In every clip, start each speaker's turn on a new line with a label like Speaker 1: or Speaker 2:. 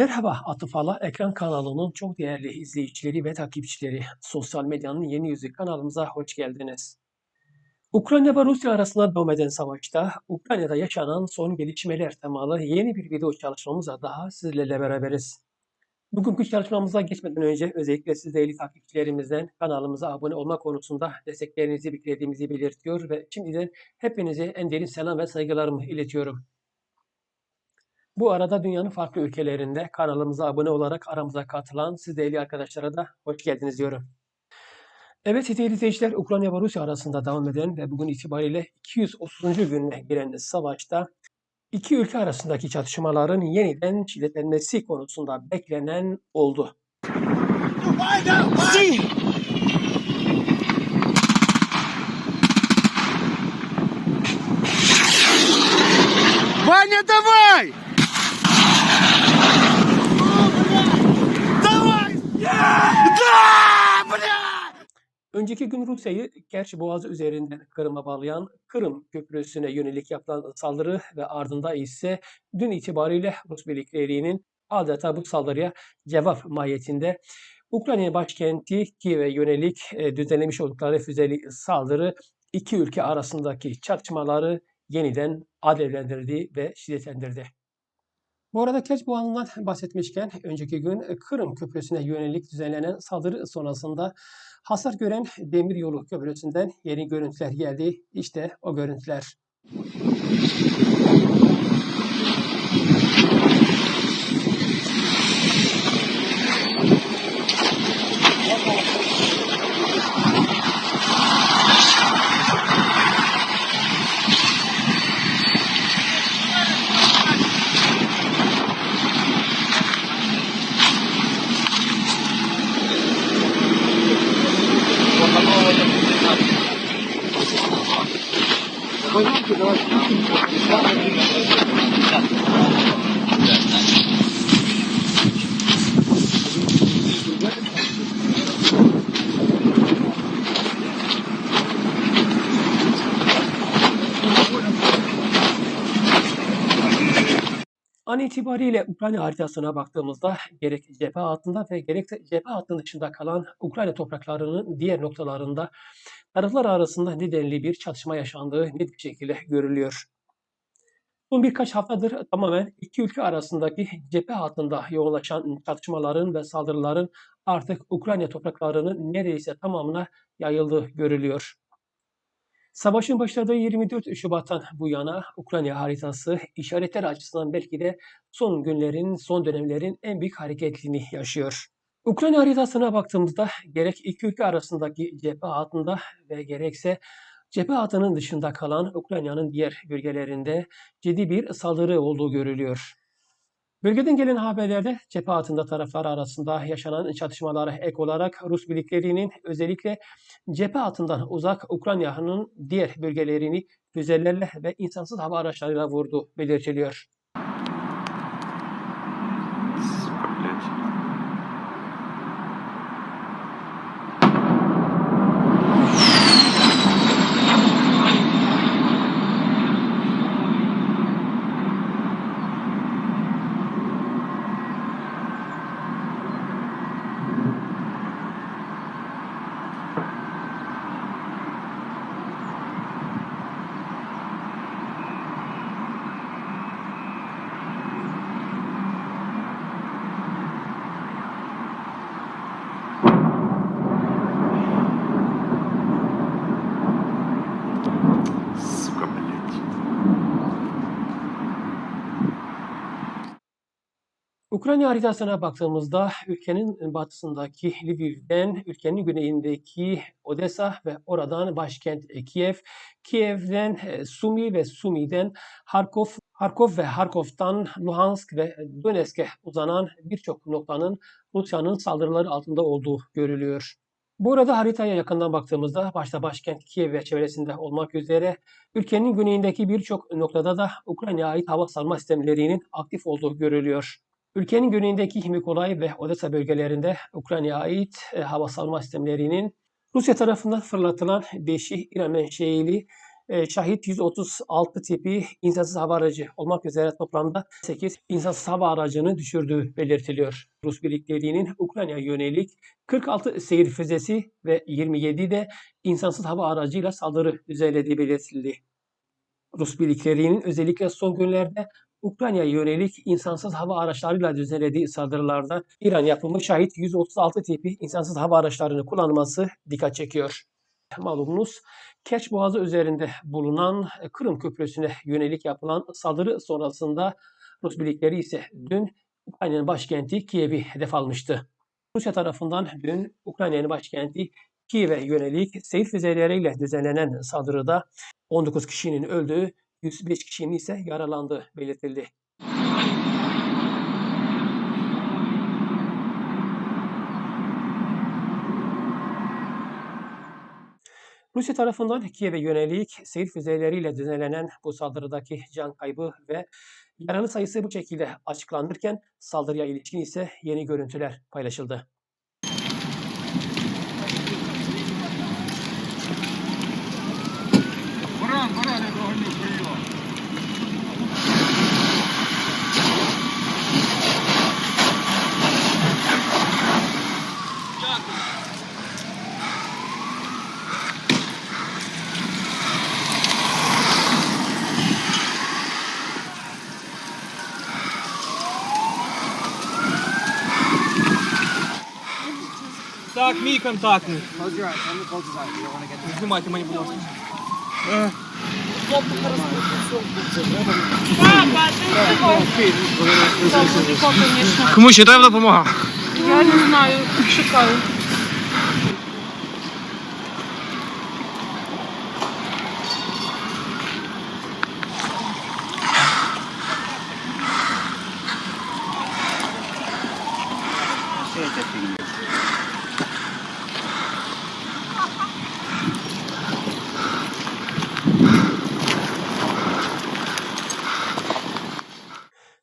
Speaker 1: Merhaba Atıfala Ekran kanalının çok değerli izleyicileri ve takipçileri. Sosyal medyanın yeni yüzü kanalımıza hoş geldiniz. Ukrayna ve Rusya arasında devam eden savaşta Ukrayna'da yaşanan son gelişmeler temalı yeni bir video çalışmamızla daha sizlerle beraberiz. Bugünkü çalışmamıza geçmeden önce özellikle siz değerli takipçilerimizden kanalımıza abone olma konusunda desteklerinizi beklediğimizi belirtiyor ve şimdiden hepinize en derin selam ve saygılarımı iletiyorum. Bu arada dünyanın farklı ülkelerinde kanalımıza abone olarak aramıza katılan siz değerli arkadaşlara da hoş geldiniz diyorum. Evet değerli izleyiciler Ukrayna ve Rusya arasında devam eden ve bugün itibariyle 230. gününe giren savaşta iki ülke arasındaki çatışmaların yeniden şiddetlenmesi konusunda beklenen oldu.
Speaker 2: Ваня, давай! Давай!
Speaker 1: Önceki gün Rusya'yı Kerç Boğazı üzerinden Kırım'a bağlayan Kırım Köprüsü'ne yönelik yapılan saldırı ve ardında ise dün itibariyle Rus birliklerinin adeta bu saldırıya cevap mahiyetinde Ukrayna başkenti Kiev'e yönelik e, düzenlemiş oldukları füzeli saldırı iki ülke arasındaki çatışmaları yeniden alevlendirdi ve şiddetlendirdi. Bu arada Kerç Boğazı'ndan bahsetmişken önceki gün Kırım Köprüsü'ne yönelik düzenlenen saldırı sonrasında hasar gören Demiryolu Köprüsü'nden yeni görüntüler geldi. İşte o görüntüler. An itibariyle Ukrayna haritasına baktığımızda gerek cephe hattında ve gerekse cephe hattının dışında kalan Ukrayna topraklarının diğer noktalarında taraflar arasında nedenli bir çatışma yaşandığı net bir şekilde görülüyor. Son birkaç haftadır tamamen iki ülke arasındaki cephe hattında yoğunlaşan çatışmaların ve saldırıların artık Ukrayna topraklarının neredeyse tamamına yayıldığı görülüyor. Savaşın başladığı 24 Şubat'tan bu yana Ukrayna haritası işaretler açısından belki de son günlerin, son dönemlerin en büyük hareketliğini yaşıyor. Ukrayna haritasına baktığımızda gerek iki ülke arasındaki cephe hattında ve gerekse cephe hattının dışında kalan Ukrayna'nın diğer bölgelerinde ciddi bir saldırı olduğu görülüyor. Bölgeden gelen haberlerde cephe hattında taraflar arasında yaşanan çatışmalara ek olarak Rus birliklerinin özellikle cephe hattından uzak Ukrayna'nın diğer bölgelerini füzelerle ve insansız hava araçlarıyla vurdu belirtiliyor. Ukrayna haritasına baktığımızda ülkenin batısındaki Lviv'den ülkenin güneyindeki Odessa ve oradan başkent Kiev, Kiev'den e, Sumi ve Sumi'den Harkov, Harkov ve Harkov'tan Luhansk ve Donetsk'e uzanan birçok noktanın Rusya'nın saldırıları altında olduğu görülüyor. Bu arada haritaya yakından baktığımızda başta başkent Kiev ve çevresinde olmak üzere ülkenin güneyindeki birçok noktada da Ukrayna'ya ait hava savunma sistemlerinin aktif olduğu görülüyor. Ülkenin güneyindeki Mikolay ve Odessa bölgelerinde Ukrayna'ya ait e, hava savunma sistemlerinin Rusya tarafından fırlatılan beşi İran menşeili e, Şahit 136 tipi insansız hava aracı olmak üzere toplamda 8 insansız hava aracını düşürdüğü belirtiliyor. Rus birlikleriğinin Ukrayna yönelik 46 seyir füzesi ve 27 de insansız hava aracıyla saldırı düzenlediği belirtildi. Rus birliklerinin özellikle son günlerde Ukrayna'ya yönelik insansız hava araçlarıyla düzenlediği saldırılarda İran yapımı Şahit 136 tipi insansız hava araçlarını kullanması dikkat çekiyor. Malumunuz Kerç Boğazı üzerinde bulunan Kırım Köprüsü'ne yönelik yapılan saldırı sonrasında Rus birlikleri ise dün Ukrayna'nın başkenti Kiev'i hedef almıştı. Rusya tarafından dün Ukrayna'nın başkenti Kiev'e yönelik seyir füzeleriyle düzenlenen saldırıda 19 kişinin öldüğü, 105 kişinin ise yaralandığı belirtildi. Rusya tarafından Kiev'e yönelik seyir füzeleriyle düzenlenen bu saldırıdaki can kaybı ve yaralı sayısı bu şekilde açıklanırken saldırıya ilişkin ise yeni görüntüler paylaşıldı.
Speaker 2: Баран, баран, я догоню, прийом.
Speaker 3: Так, мій контактний.
Speaker 4: Close your eyes. Tell me to close his eyes. You don't want to get
Speaker 3: Знімайте мені, будь ласка. Кому ще треба допомога?
Speaker 5: Я не знаю, шукаю.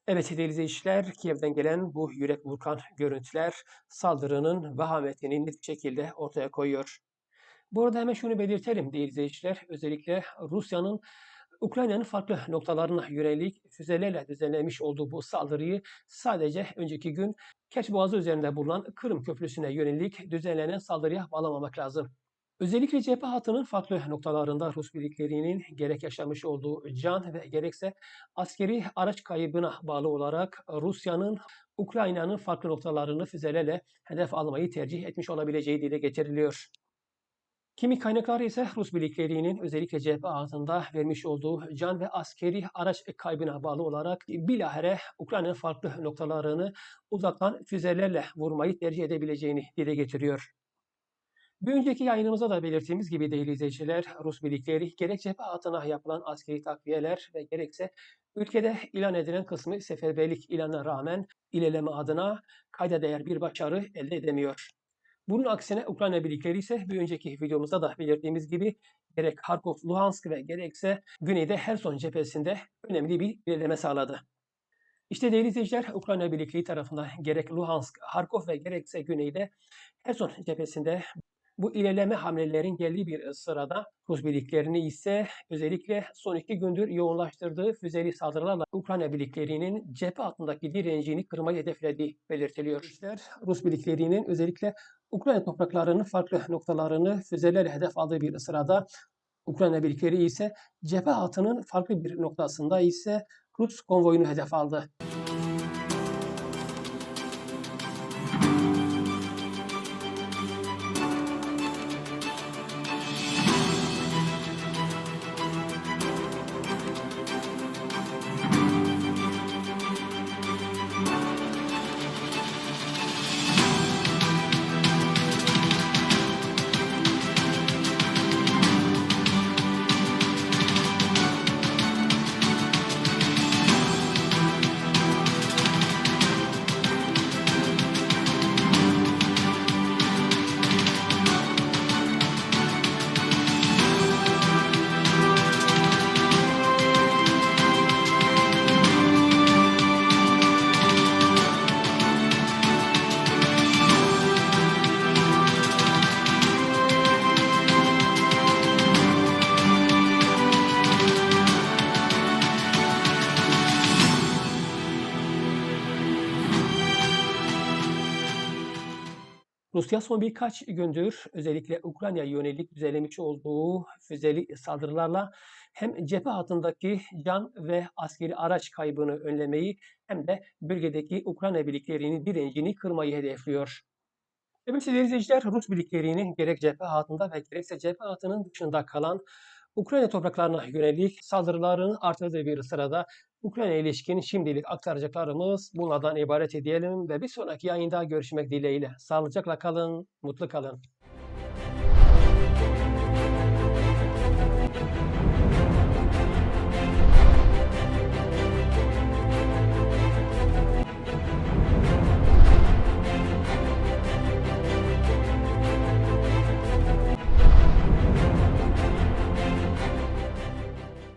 Speaker 1: Evet değerli izleyiciler, Kiev'den gelen bu yürek burkan görüntüler saldırının vehametini net bir şekilde ortaya koyuyor. Bu arada hemen şunu belirtelim değerli izleyiciler, özellikle Rusya'nın Ukrayna'nın farklı noktalarına yönelik füzelerle düzenlemiş olduğu bu saldırıyı sadece önceki gün Kerç Boğazı üzerinde bulunan Kırım Köprüsü'ne yönelik düzenlenen saldırıya bağlamamak lazım. Özellikle cephe hattının farklı noktalarında Rus birliklerinin gerek yaşamış olduğu can ve gerekse askeri araç kaybına bağlı olarak Rusya'nın Ukrayna'nın farklı noktalarını füzelerle hedef almayı tercih etmiş olabileceği dile getiriliyor. Kimi kaynaklar ise Rus birliklerinin özellikle cephe altında vermiş olduğu can ve askeri araç kaybına bağlı olarak bilahare Ukrayna'nın farklı noktalarını uzaktan füzelerle vurmayı tercih edebileceğini dile getiriyor. Bir önceki yayınımızda da belirttiğimiz gibi değerli izleyiciler, Rus birlikleri gerek cephe altına yapılan askeri takviyeler ve gerekse ülkede ilan edilen kısmı seferberlik ilanına rağmen ilerleme adına kayda değer bir başarı elde edemiyor. Bunun aksine Ukrayna birlikleri ise bir önceki videomuzda da belirttiğimiz gibi gerek Harkov, Luhansk ve gerekse güneyde Herson cephesinde önemli bir ilerleme sağladı. İşte değerli izleyiciler, Ukrayna birlikleri tarafından gerek Luhansk, Harkov ve gerekse güneyde Herson cephesinde bu ilerleme hamlelerin geldiği bir sırada Rus birliklerini ise özellikle son iki gündür yoğunlaştırdığı füzeli saldırılarla Ukrayna birliklerinin cephe altındaki direncini kırmayı hedeflediği belirtiliyor. İşler Rus birliklerinin özellikle Ukrayna topraklarının farklı noktalarını füzelerle hedef aldığı bir sırada Ukrayna birlikleri ise cephe hattının farklı bir noktasında ise Rus konvoyunu hedef aldı. Rusya son birkaç gündür özellikle Ukrayna'ya yönelik düzenlemiş olduğu füzeli saldırılarla hem cephe hattındaki can ve askeri araç kaybını önlemeyi hem de bölgedeki Ukrayna birliklerinin direncini kırmayı hedefliyor. Evet sevgili izleyiciler, Rus birliklerini gerek cephe hattında ve gerekse cephe hattının dışında kalan Ukrayna topraklarına yönelik saldırıların artırdığı bir sırada Ukrayna ilişkin şimdilik aktaracaklarımız bunlardan ibaret edelim ve bir sonraki yayında görüşmek dileğiyle. Sağlıcakla kalın, mutlu kalın.